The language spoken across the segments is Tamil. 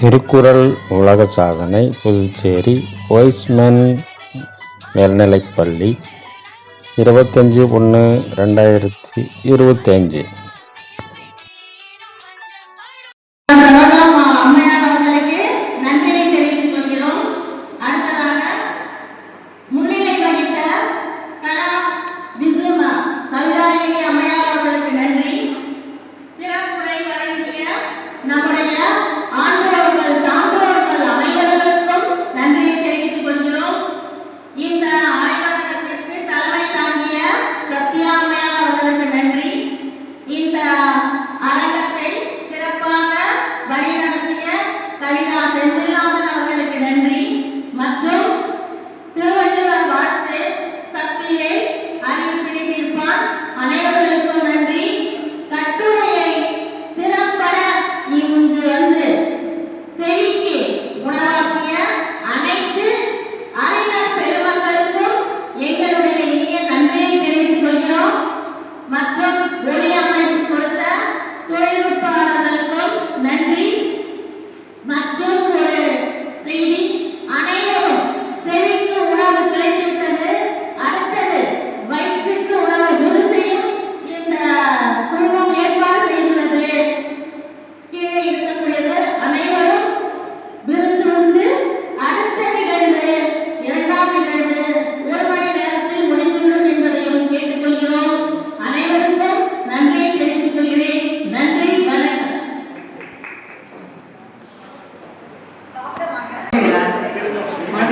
திருக்குறள் உலக சாதனை புதுச்சேரி ஒய்ஸ்மென் மேல்நிலைப்பள்ளி இருபத்தஞ்சி ஒன்று ரெண்டாயிரத்தி இருபத்தஞ்சி.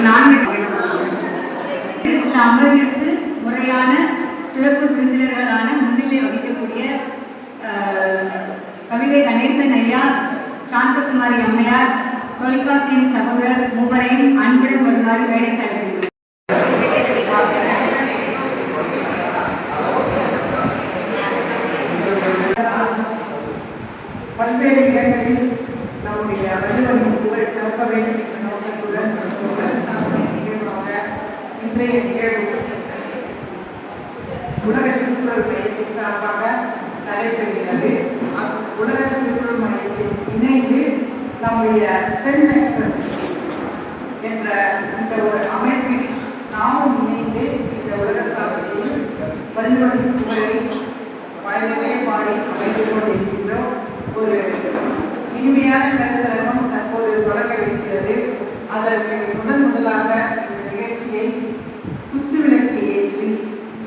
நான்கு அமர்விற்கு முறையான சிறப்பு விருந்தினர்களான முன்னிலை வகிக்கக்கூடிய கவிதை கணேசன் ஐயா சாந்தகுமாரி அம்மையார் தொல்காப்பியின் சகோதரர் மூவரையும் அன்புடன் வருமாறு வேலை நம்முடைய சென்மெக்சஸ் என்ற இந்த ஒரு அமைப்பில் நாமும் இணைந்து இந்த உலக சாதனையில் வழிவழி புகழை வயலிலே பாடி அமைந்து கொண்டிருக்கின்றோம். ஒரு இனிமையான கருத்தரங்கம் தற்போது தொடங்கவிருக்கிறது. அதற்கு முதன் முதலாக இந்த நிகழ்ச்சியை குத்துவிளக்கு ஏற்றி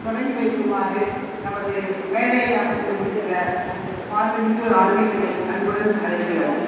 தொடங்கி வைக்குமாறு நமது மேடையில் அமைந்திருக்கிற மாண்புமிகு ஆளுமைகளை அன்புடன் அழைக்கிறோம்.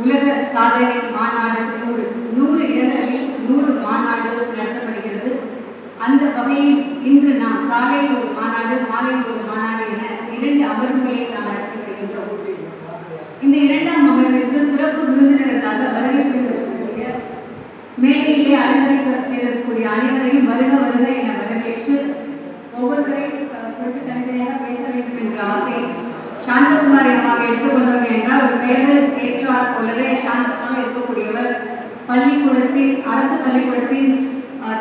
உலக சாதனை மாநாடு நூறு நூறு இடங்களில் நூறு மாநாடு நடத்தப்படுகிறது. அந்த வகையில் இன்று நாம் காலையில் ஒரு மாநாடு மாலையில் ஒரு மாநாடு என இரண்டு அமர்வுகளை நாம் நடத்தி வருகின்றோம் இந்த இரண்டாம் அமர்விற்கு சிறப்பு விருந்தினர்களாக வருகை புரிந்திருக்கக்கூடிய மேடையிலே அலங்கரிக்க செய்திருக்கக்கூடிய அனைவரையும் வருக வருக என வரவேற்று ஒவ்வொருவரையும் குறித்து தனித்தனியாக பேச வேண்டும் என்ற ஆசை சாந்தகுமாரி எடுத்துக்கொண்டோம் என்றால் ஒரு பெயர்களுக்கு ஏற்றார் போலவே சாந்தமாக இருக்கக்கூடியவர். பள்ளிக்கூடத்தின் அரசு பள்ளிக்கூடத்தின்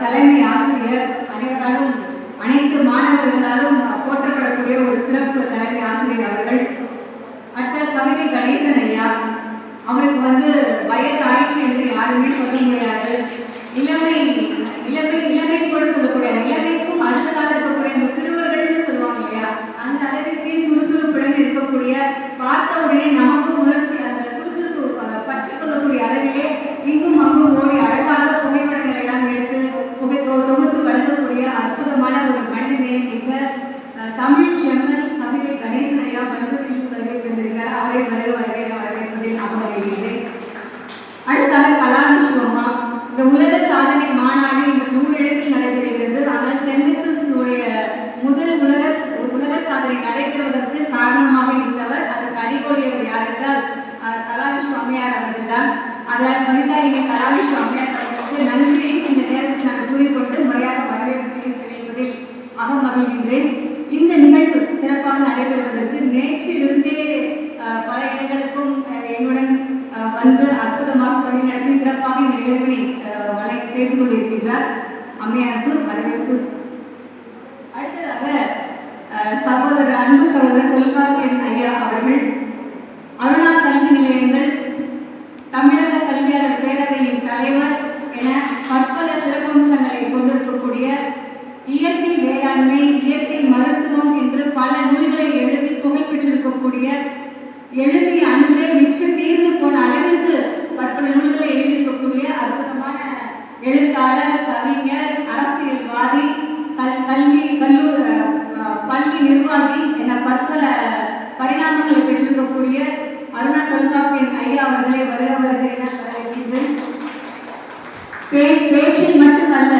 தலைமை ஆசிரியர் அனைவராலும் அனைத்து மாணவர்களாலும் போற்றப்படக்கூடிய ஒரு சிறப்பு தலைமை ஆசிரியர் அவர்கள். அட்டல் கவிதை கணேசன் ஐயா. அவருக்கு வந்து வயது ஆயிற்று என்று யாருமே சொல்ல முடியாது. இளமை காரணமாக இருந்தவர் அதற்கு அடிக்கோலியவர் யார் என்றால் அஹ், கலாவிஸ்வ அம்மையார் அவர்கள்தான் அதனால் மனிதாயினி கலாவிஸ்வ அம்மையார் அவர்களுக்கு நன்றியை இந்த நேரத்தில் நான் கூறிக்கொண்டு முறையாக வரவேற்பையும் தெரிவிப்பதில் அகமகிழ்கின்றேன் இந்த நிகழ்வு சிறப்பாக நடைபெறுவதற்கு நேற்றிலிருந்தே பல இடங்களுக்கும் என்னுடன் வந்து அற்புதமாக பணி நடத்தி சிறப்பாக இந்த நிகழ்வை அஹ், வளை செய்து கொண்டிருக்கின்றார். அம்மையாருக்கு வரவேற்பு. சகோதரர் அன்பு சகோதரர் தொல்காப்பியன் ஐயா அவர்கள் அருணா கல்வி நிலையங்கள் தமிழக கல்வியாளர் பேரவையின் தலைவர் என பற்பல சிறப்பம்சங்களை கொண்டிருக்கக்கூடிய இயற்கை வேளாண்மை இயற்கை மருத்துவம் என்று பல நூல்களை எழுதி புகழ் பெற்றிருக்கக்கூடிய எழுதி அன்றே மிச்ச தீர்ந்து போன அளவிற்கு பற்பல நூல்களை எழுதியிருக்கக்கூடிய அற்புதமான எழுத்தாளர் கவிஞர் அரசியல்வாதி கல் கல்வி கல்லூர் அஹ், பள்ளி நிர்வாகி என பற்பல பரிணாமங்களை பெற்றிருக்கக்கூடிய அருணா தொல்காப்பியன் ஐயா அவர்களை வருக வருக என வரவேற்கின்றேன் பே- பேச்சில் மட்டுமல்ல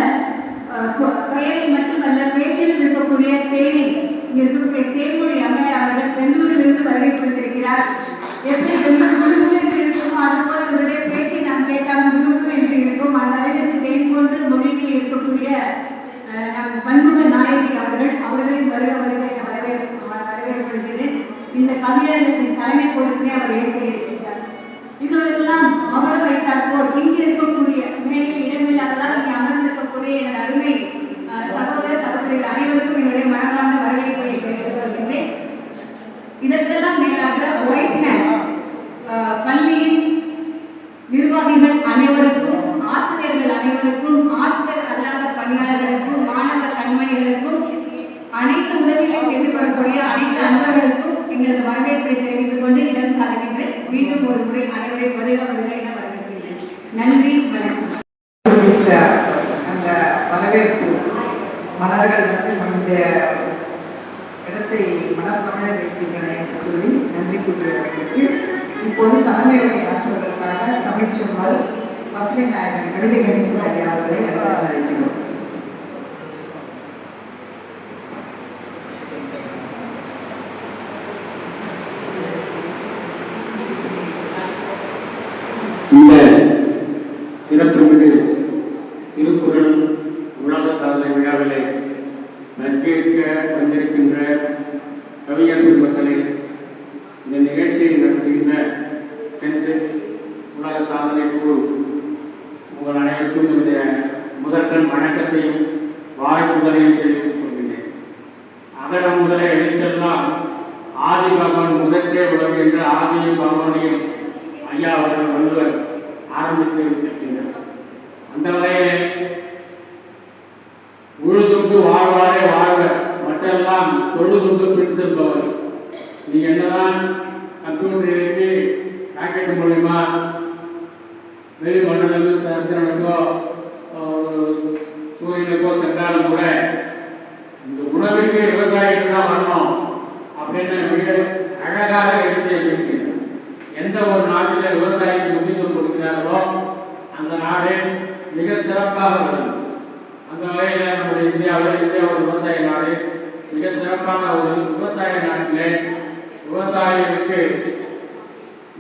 அஹ், சொ- பெயரில் மட்டுமல்ல பேச்சில் இருக்கக்கூடிய தேனி இங்க இருக்கக்கூடிய தேன்மொழி அம்மையார் அவர்கள் பெங்களூரிலிருந்து வருகை புரிந்திருக்கிறார் எப்படி பெங்களூர் குழுகு என்று இருக்குமோ அதுபோல் இவருடைய பேச்சை நாம் கேட்டால் குழுகு என்று இருக்கும் அந்த அளவிற்கு போன்று மொழியில் இருக்கக்கூடிய நம் பன்முக நாயகி அவர்கள் அவர்களின் வருக வருக என வரவேற்பு வரவேற்கப்படுகிறது. இந்த கவியரங்கத்தின் தலைமை பொறுப்பினை அவர் ஏற்க இருக்கின்றார். இதெல்லாம் மகள வைத்தார் போல் இங்கு இருக்கக்கூடிய மேடையில் இடமில்லாததால் இங்கே அமர்ந்திருக்கக்கூடிய எனது அருமை அஹ், சகோதர சகோதரிகள் அனைவருக்கும் என்னுடைய மனமார்ந்த வரவேற்பை இதற்கெல்லாம் மேலாக வைஸ்மேன் மீண்டும் ஒரு முறை அனைவரை வருக வருக என வரவேற்கிறேன் நன்றி வணக்கம். அந்த வரவேற்பு மலர்கள் வந்து இந்த இடத்தை மனக்கமழ வைக்கின்றன என்று சொல்லி நன்றி கூறுவதற்கு இப்போது தலைமை உரை ஆற்றுவதற்காக தமிழ்ச்செம்மல் பசுமை நாயகன் கவிதை கணேசன் ஐயா அவர்களை அழைக்கிறோம் இந்த சிறப்புமிகு திருக்குறள் உலக சாதனை விழாவிலே நற்பேற்க வந்திருக்கின்ற நண்பர்களே இந்த நிகழ்ச்சியை நடத்துகின்ற சென்செக்ஸ் உலக சாதனை குழு உங்கள் அனைவருக்கும் இந்த முதற்கண் வணக்கத்தையும் வாழ்த்துதலையும் தெரிவித்துக் கொள்கிறேன் அகர முதல எழுத்தெல்லாம் ஆதி பகவான் முதற்கே உலகு என்ற ஆதியும் பகவானையும் ஐயா அவர்கள் வள்ளுவர் ஆரம்பித்து வைத்திருக்கின்றனர் அந்த வகையில் நீங்க என்னதான் கம்ப்யூட்டர் எழுதி ராக்கெட் மூலியமா வெளி மண்டலங்கள் சந்திரனுக்கோ சூரியனுக்கோ சென்றாலும் கூட இந்த உணவுக்கு விவசாயிகள் தான் வரணும் அப்படின்னு மிக அழகாக எடுத்து எந்த ஒரு நாட்டில் விவசாயிக்கு முக்கியத்துவம் கொடுக்கிறார்களோ அந்த நாடு மிக சிறப்பாக வருது அந்த வகையில் நம்முடைய இந்தியாவில் இந்தியா ஒரு விவசாய நாடு. மிக சிறப்பான ஒரு விவசாய நாட்டிலே விவசாயிகளுக்கு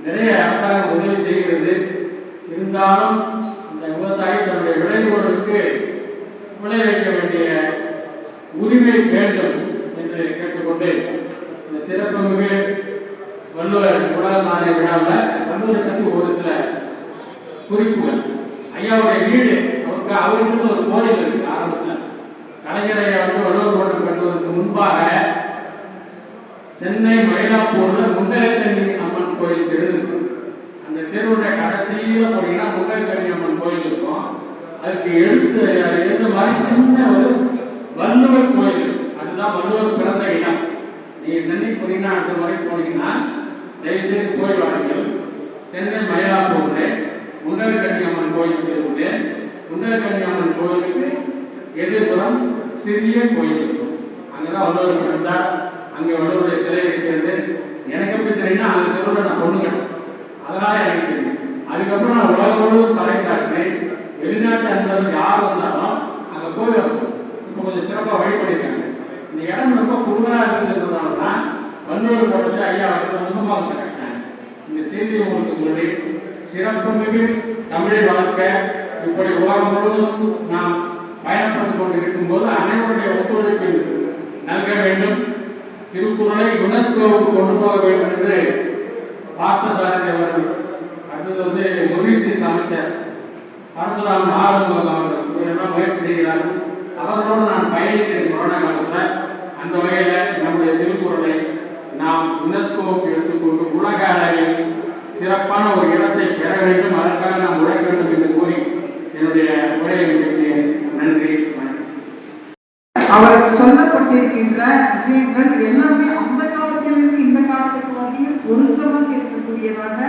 நிறைய அரசாங்கம் உதவி செய்கிறது. இருந்தாலும் இந்த விவசாயி தன்னுடைய விளைபொருளுக்கு விளைவிக்க வேண்டிய உரிமை வேண்டும் என்று கேட்டுக்கொண்டு இந்த சிறப்புமிகு வள்ளுவர் உலக சாதனை விழாவில் வள்ளுவரை பற்றி ஒரு சில குறிப்புகள். ஐயாவுடைய வீடு அவருக்கு அவருக்கு ஒரு கோயில் இருக்கு ஆரம்பத்தில். கலைஞரை வந்து வள்ளுவர் கோட்டம் கட்டுவதற்கு முன்பாக சென்னை மயிலாப்பூர்ல முண்டகக்கண்ணி அம்மன் கோயில் தெரு அந்த தெருவுடைய கடைசியில போனீங்கன்னா முண்டகக்கண்ணி அம்மன் கோயில் இருக்கும். அதுக்கு எழுத்து அது எழுந்த மாதிரி சின்ன ஒரு வள்ளுவர் கோயில். அதுதான் வள்ளுவர் பிறந்த இடம். நீங்க சென்னை போனீங்கன்னா அந்த முறை போனீங்கன்னா தயவுசெய்து கோயில் வாருங்கள். சென்னை மயிலாப்பூர்ல முண்டகக்கண்ணி அம்மன் கோயில் தெருவுல முண்டகக்கண்ணி அம்மன் கோயிலுக்கு எதிர்புறம் சிறிய கோயில் இருக்கும். அங்கதான் வள்ளுவர் பிறந்தார். அங்கே உள்ளவருடைய சிலை இருக்கிறது எனக்கு எப்படி தெரியும்னா அந்த தெருவில் நான் பொண்ணுங்க. அதனால எனக்கு தெரியும். அதுக்கப்புறம் நான் உலகம் முழுவதும் பறைச்சாட்டினேன் வெளிநாட்டு அன்பர்கள் யார் வந்தாலும் அங்கே போய் இப்போ கொஞ்சம் சிறப்பாக வழிபடிருக்காங்க இந்த இடம் ரொம்ப குறுகலாக இருந்ததுனால தான் வள்ளுவர் கோட்டத்தில் ஐயா வந்து முகமாக இந்த செய்தியை உங்களுக்கு சொல்லி சிறப்புமிகு தமிழை வளர்க்க இப்படி உலகம் முழுவதும் நாம் பயணப்பட்டுக் கொண்டு இருக்கும்போது அனைவருடைய ஒத்துழைப்பில் நல்க வேண்டும் திருக்குறளை யுனெஸ்கோவுக்கு கொண்டு போக வேண்டும் என்று பார்த்தசாரதி அவர்கள் அடுத்தது வந்து மொரீசியஸ் அமைச்சர் பரசுராம் ஆறுமுகம் அவர்கள். இவரெல்லாம் முயற்சி செய்கிறார்கள். அவர்களோடு நான் பயணித்தேன் கொரோனா காலத்தில் அந்த வகையில் நம்முடைய திருக்குறளை நாம் யுனெஸ்கோவுக்கு எடுத்துக்கொண்டு உலக அளவில் சிறப்பான ஒரு இடத்தை பெற வேண்டும். அதற்காக நாம் உழைக்க வேண்டும் என்று கூறி என்னுடைய உரையை முடிக்கிறேன். நன்றி. அவர் சொல்லப்பட்டிருக்கின்ற விஷயங்கள் எல்லாமே அந்த காலத்திலிருந்து இந்த காலத்துக்கு வரையும் பொருத்தமாக இருக்கக்கூடியதாக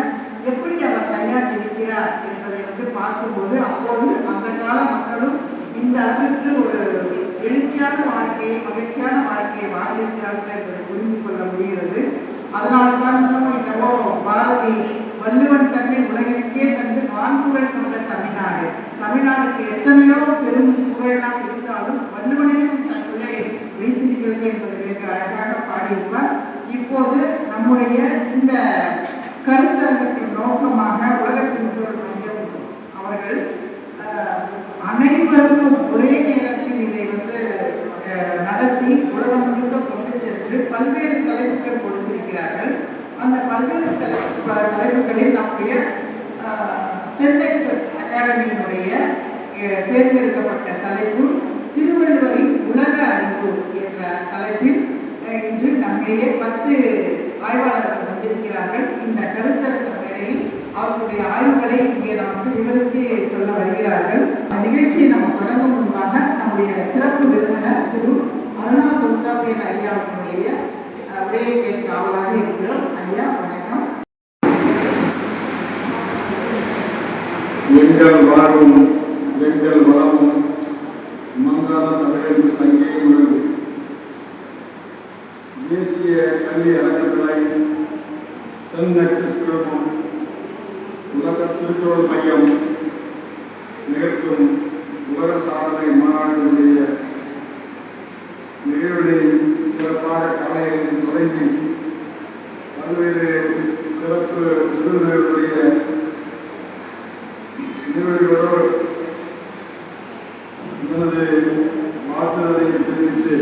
எப்படி அவர் கையாண்டிருக்கிறார் என்பதை வந்து பார்க்கும்போது அப்போது அந்த கால மக்களும் வந்து ஒரு எழுச்சியான வாழ்க்கையை மகிழ்ச்சியான வாழ்க்கையை வாழ்ந்திருக்கிறார்கள் என்பதை புரிந்து கொள்ள முடிகிறது. அதனால்தான் என்னவோ பாரதி வள்ளுவன் தன்னை உலகிற்கே தந்து வான்புகழ் கொண்ட தமிழ்நாடு. தமிழ்நாடுக்கு எத்தனையோ பெரும் புகழெல்லாம் இருந்தாலும் வள்ளுவனையும் தன்னுள்ளே வைத்திருக்கிறது என்பதை மிக அழகாக பாடியிருப்பார். இப்போது நம்முடைய இந்த கருத்தரங்கத்தின் நோக்கமாக உலகத்தின் மையம் அவர்கள் அனைவருக்கும் ஒரே நேரத்தில் இதை வந்து நடத்தி உலகம் முழுக்க கொண்டு சென்று பல்வேறு தலைப்புகள் கொடுத்திருக்கிறார்கள். அந்த பல்வேறு தலைப்பு தலைப்புகளில் நம்முடைய சென்டெக்சஸ் அகாடமியினுடைய தேர்ந்தெடுக்கப்பட்ட தலைப்பு திருவள்ளுவரின் உலக அறிவு என்ற தலைப்பில் இன்று நம்மிடையே பத்து ஆய்வாளர்கள் வந்திருக்கிறார்கள். இந்த கருத்தரங்க மேடையில் அவர்களுடைய ஆய்வுகளை இங்கே நமக்கு விவரித்து சொல்ல வருகிறார்கள். நிகழ்ச்சியை நம்ம தொடங்கும் முன்பாக நம்முடைய சிறப்பு விருந்தினர் திரு அருணா துர்காபியன் ஐயா அவர்களுடைய உரையை கேட்க ஆவலாக இருக்கிறோம். ஐயா வணக்கம். எங்கள் வாழ்வும் எங்கள் வளமும் மங்காத தமிழரின் சங்கே உள்ளது. தேசிய கல்வி அறக்கட்டளை சென் நக்சஸ் குழுமம் திருக்குறள் மையம் நிகழ்த்தும் உலக சாதனை மாநாட்டினுடைய நிகழ்வினை சிறப்பாக காலையில் தொடங்கி பல்வேறு சிறப்பு விருதுகளுடைய நிகழ்வுகளோடு எனது வாழ்த்துதலை தெரிவித்து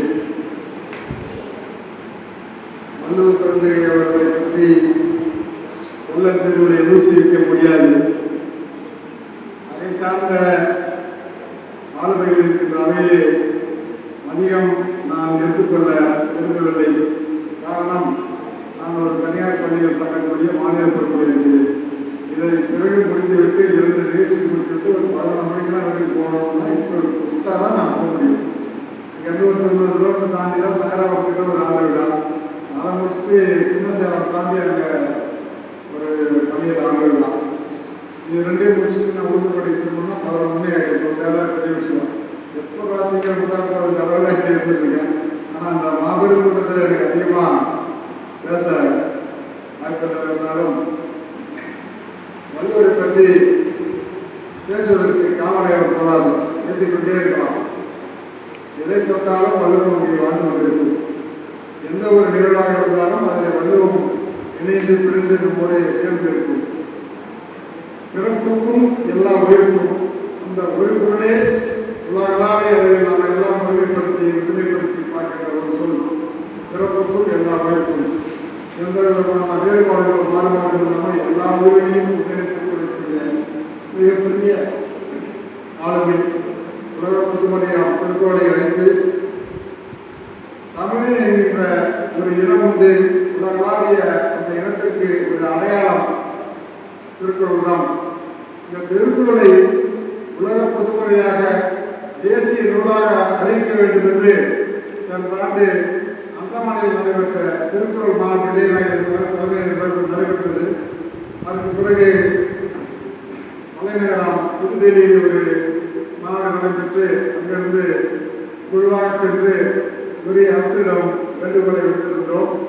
வள்ளுவர் பிறந்தகை அவர்களை பற்றி உள்ளத்தினுடைய ஊசி வைக்க முடியாது அதை சார்ந்த ஆளுமைகள் இருக்கின்ற வகையிலே அதிகம் நான் எடுத்துக்கொள்ள விரும்பவில்லை காரணம் நான் ஒரு தனியார் பள்ளிகள் சங்கத்துடைய மாநில பொறுப்பில் இருக்கிறேன் இதை பிறகு முடிந்துவிட்டு இரண்டு நிகழ்ச்சி முடித்துவிட்டு ஒரு பதினொரு மணிக்கெல்லாம் வீட்டுக்கு போகணும்னா இப்போ விட்டா தான் நான் போக முடியும் இங்கேருந்து ஒரு தொண்ணூறு கிலோமீட்டர் தாண்டி தான் சங்கராபுரத்துக்கு ஒரு ஆண்டு விழா அதை முடிச்சுட்டு சின்ன சேலம் தாண்டி அங்கே ஒரு பள்ளியில் ஆண்டு விழா இது முடிச்சுட்டு நான் ஊத்துப்படி திரும்பினா பதினொரு மணி ஆகிடும் வேலை பெரிய விஷயம் எப்போ ராசிகள் கூட்டம் அது அளவில் இருந்துருக்கேன் ஆனால் அந்த மாபெரும் கூட்டத்தில் எனக்கு அதிகமாக பேச வாய்ப்பில்லை இருந்தாலும் வள்ளுவரை பற்றி பேசுவதற்கு காமநேரம் போதாது. பேசிக்கொண்டே இருக்கலாம். எதை தொட்டாலும் வள்ளுவம் வாழ்ந்து கொண்டிருக்கும். எந்த ஒரு நிகழ்வாக இருந்தாலும் அதில் வள்ளுவம் இணைந்து பிடிந்து நம்மோடு சேர்ந்து இருக்கும் பிறப்புக்கும் எல்லா உயிருக்கும் அந்த ஒரு பொருளே உலகளாவே அதை நாம் எல்லாம் முழுமைப்படுத்தி முழுமைப்படுத்தி பார்க்கின்ற ஒரு சொல் பிறப்புக்கும் எல்லா உயிருக்கும் எந்த விதமான வேறுபாடுகளும் மாறுபாடுகளும் இல்லாமல் எல்லா உயிரையும் முன்னெடுத்துக் கொடுக்கக்கூடிய மிகப்பெரிய ஆளுமை உலக புதுமணியாம் திருக்கோளை அழைத்து தமிழன் என்கின்ற ஒரு இனம் உண்டு உலகளாவிய அந்த இனத்திற்கு ஒரு அடையாளம் திருக்குறள் தான் இந்த திருக்குறளை உலக பொதுமுறையாக தேசிய நூலாக அறிவிக்க வேண்டும் என்று சென்ற ஆண்டு அந்தமானில் நடைபெற்ற திருக்குறள் மாநாட்டிலே நான் தலைமையில் நடைபெற்றது அதற்கு பிறகு தலைநகரம் புதுடெல்லியில் ஒரு மாநாடு நடைபெற்று அங்கிருந்து குழுவாக சென்று உரிய அரசிடம் வேண்டுகோளை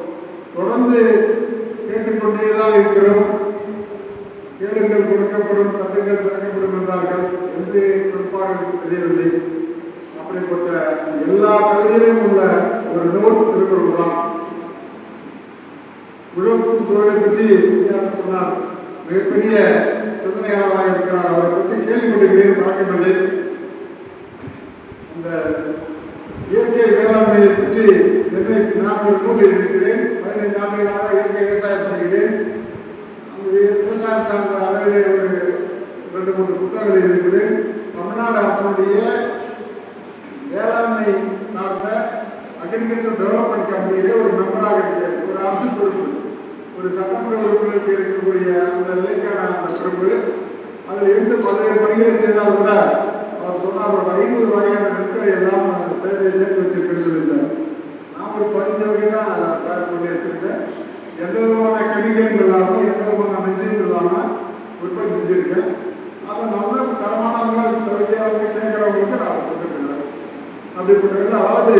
தொடர்ந்து கேட்டுக்கொண்டேதான் இருக்கிறோம். கேளுங்கள் கொடுக்கப்படும் தட்டுங்கள் திறக்கப்படும் என்றார்கள். என்று குறிப்பாக எனக்கு தெரியவில்லை. அப்படிப்பட்ட எல்லா கவிதையிலும் உள்ள ஒரு நூல் திருக்குறள் தான். உழவுக்கும் தொழிலை பற்றி சொன்னார். மிகப்பெரிய சிந்தனையாளராக இருக்கிறார். அவரை பற்றி கேள்விப்பட்டிருக்கிறேன். பழக்கமில்லை அந்த இயற்கை வேளாண்மையை பற்றி என்னை நான் ஒரு நூல் இருக்கிறேன். பதினைந்து ஆண்டுகளாக இயற்கை விவசாயம் செய்கிறேன். அந்த விவசாயம் சார்ந்த அளவிலே ஒரு ரெண்டு மூன்று புத்தகங்கள் இருக்கிறேன் தமிழ்நாடு அரசுடைய வேளாண்மை சார்ந்த அக்ரிகல்ச்சர் டெவலப்மெண்ட் கம்பெனியிலே ஒரு மெம்பராக இருக்கிறேன். ஒரு அரசு பொறுப்பு. ஒரு சட்டமன்ற உறுப்பினருக்கு இருக்கக்கூடிய அந்த நிலைக்கான அந்த பொறுப்பு. அதில் இருந்து பதினேழு பணிகளை செய்தால் கூட அவர் சொன்னார் ஒரு ஐநூறு வகையான நெற்களை எல்லாம் சேர்த்து சேர்த்து வச்சிருக்கேன்னு சொல்லியிருந்தார். நான் ஒரு பதினஞ்சு வகை தான் அதை தயார் பண்ணி வச்சிருக்கேன். எந்த விதமான கெமிக்கலும் இல்லாமல் எந்த விதமான நெஞ்சையும் இல்லாமல் உற்பத்தி செஞ்சுருக்கேன். அதை நல்ல தரமானவங்க தகுதியானவங்க கேட்குறவங்களுக்கு நான் கொடுத்துருக்கேன் அப்படிப்பட்ட அதாவது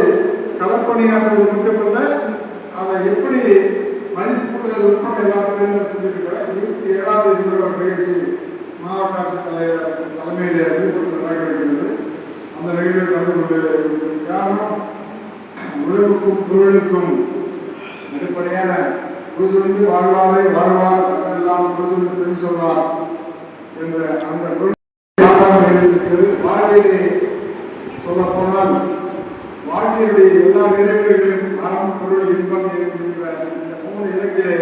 களப்பணியாக்குவது மட்டுமல்ல அதை எப்படி மதிப்புகள் உட்பட எல்லாருமே செஞ்சுருக்கிறேன். இருபத்தி ஏழாவது நிகழ்ச்சி மாவட்ட ஆட்சித்தலைவர் தலைமையிலே நடக்கிறது நடக்க இருக்கிறது அந்த நிகழ்வில் கலந்து கொண்டு காரணம் உழவுக்கும் பொருளுக்கும் அடிப்படையான உறுதுணிந்து வாழ்வாரை வாழ்வார் எல்லாம் உறுதுணிந்து சொல்வார் என்ற அந்த வாழ்விலே சொல்ல போனால் வாழ்க்கையுடைய எல்லா நிறைவுகளிலும் அறம் பொருள் இன்பம் என்கின்ற இந்த மூணு இலக்கிலே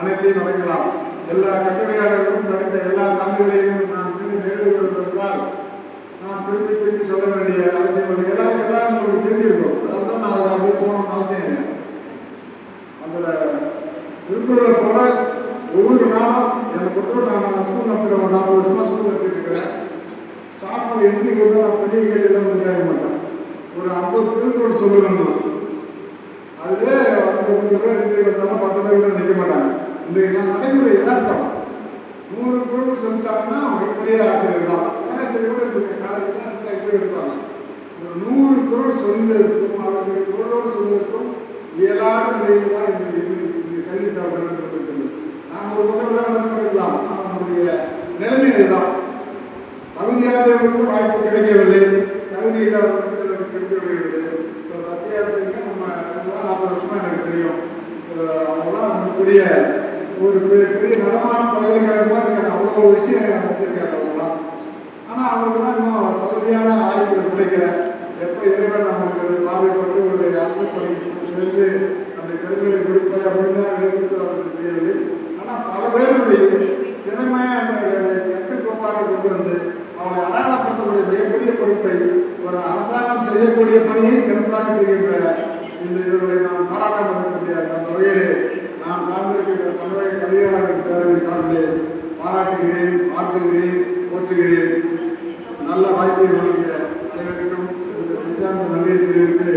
அனைத்தையும் நடக்கலாம் எல்லா கட்டுரையாளர்களும் நடந்த எல்லா தமிழ்களையும் நான் நிறைவு கொண்டிருந்தால் நான் திருப்பி திருப்பி சொல்ல வேண்டிய அவசியம் இல்லை. எல்லாம் எல்லாம் உங்களுக்கு தெரிஞ்சிருக்கும். அதனால நான் அதை அப்படியே போகணும்னு அவசியம் இல்லை. அதில் திருக்குறளை போல ஒவ்வொரு நாளும் என்னை பொறுத்தவரை நான் ஸ்கூல் நடத்துகிற ஒரு நாற்பது வருஷமா ஸ்கூல் நடத்திட்டு இருக்கிறேன் ஸ்டாஃப் எண்ணிக்கை வந்து நான் பெரிய கேள்வியெல்லாம் வந்து கேட்க மாட்டேன் ஒரு ஐம்பது திருக்குறள் சொல்லுவேன் நான் அதுல வந்து நூறு பேர் இன்றைக்கு வந்தாலும் பத்து பேர் கூட நிற்க மாட்டாங்க இன்றைக்கு நான் நடைமுறை யதார்த்தம் நூறு குரல் சொல்லிட்டாங்கன்னா அவங்க பெரிய ஆசிரியர் தான் பேராசிரியர் கூட இருக்கு காலேஜில் இருந்தால் எப்படி எடுப்பாங்க ஒரு நூறு குரல் சொல்லிருக்கும் அவர்களுடைய குரலோடு சொல்லிருக்கும் இயலாத நிலையில் தான் இன்றைக்கு இன்றைக்கு கல்வி தரப்பட்டு இருக்கிறது நாம் ஒரு பக்கம் நடந்து கொள்ளலாம் ஆனால் நம்முடைய நிலைமை இதுதான் தகுதியானவர்களுக்கு வாய்ப்பு கிடைக்கவில்லை தகுதி இல்லாதவர்களுக்கு சிலருக்கு கிடைக்க விடுகிறது இப்போ சத்தியார்த்திங்க நம்ம அவங்களாம் நாற்பது வருஷமா எனக்கு தெரியும் அஹ் அவங்களாம் நம்மளுக்குரிய ஒரு பெரிய பெரிய நடமான பல்கலைக்கழகமாக இருக்காங்க அவ்வளோ விஷயம் வச்சிருக்காங்க அவங்களாம் ஆனால் அவங்களுக்குலாம் இன்னும் தகுதியான ஆய்வுகள் கிடைக்கல. எப்போ இறைவன் நம்மளுக்கு பார்வைப்பட்டு ஒரு அரசு பணிக்கு சென்று அந்த கருத்துக்களை கொடுப்பேன் அப்படின்னு இருக்கிறது அவருக்கு தெரியவில்லை. ஆனால் பல பேருடைய திறமையாக அந்த கட்டுக்கோப்பாக கொண்டு வந்து அவங்களை அடையாளப்படுத்தக்கூடிய மிகப்பெரிய பொறுப்பை ஒரு அரசாங்கம் செய்யக்கூடிய பணியை சிறப்பாக செய்கின்ற இந்த இவர்களை நான் பாராட்ட முடியாது. அந்த வகையிலே நான் சார்ந்திருக்கின்ற தமிழக கல்வியாளர்கள் பேரவை சார்ந்து பாராட்டுகிறேன் வாழ்த்துகிறேன் போற்றுகிறேன். நல்ல வாய்ப்பை வழங்கிய அனைவருக்கும் இந்த பஞ்சாங்க தெரிவித்து